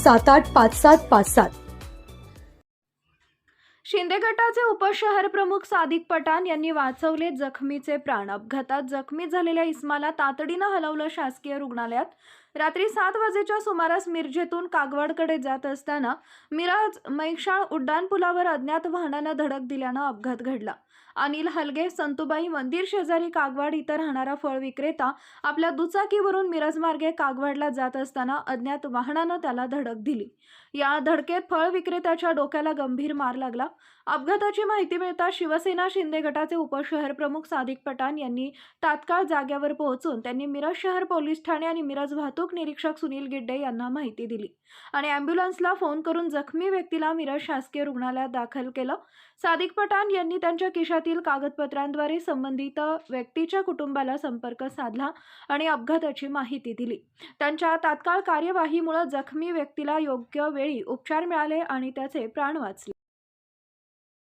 सात आठ पाच सात पाच सात. शिंदे गटाचे उपशहर प्रमुख सादिक पठाण यांनी वाचवले जखमीचे प्राण. अपघातात जखमी झालेल्या इस्माला तातडीनं हलवलं शासकीय रुग्णालयात. रात्री सात वाजेच्या सुमारास मिरजेतून कागवाडकडे जात असताना मिरज मैक्षाळ उड्डाणपुलावर अज्ञात वाहनानं धडक दिल्यानं अपघात घडला. अनिल हलगे संतुबाई मंदिर शेजारी कागवाड इथं राहणारा फळ विक्रेता आपल्या दुचाकीवरून मिरज मार्गे कागवाडला जात असताना अज्ञात वाहनानं त्याला धडक दिली. या धडकेत फळ विक्रेत्याच्या डोक्याला गंभीर मार लागला. अपघाताची माहिती मिळता शिवसेना शिंदे गटाचे उपशहर प्रमुख सादिक पठाण यांनी तात्काळ जाग्यावर पोहोचून त्यांनी मिरज शहर पोलीस ठाणे आणि मिरज वाहतूक वाहतूक निरीक्षक सुनील गिड्डे यांना माहिती दिली. आणि अँब्युलन्सला फोन करून जखमी व्यक्तीला मिरज शासकीय रुग्णालयात दाखल केलं. सादिक पठाण यांनी त्यांच्या खिशातील कागदपत्रांद्वारे संबंधित व्यक्तीच्या कुटुंबाला संपर्क साधला आणि अपघाताची माहिती दिली. त्यांच्या तात्काळ कार्यवाहीमुळे जखमी व्यक्तीला योग्य वेळी उपचार मिळाले आणि त्याचे प्राण वाचले.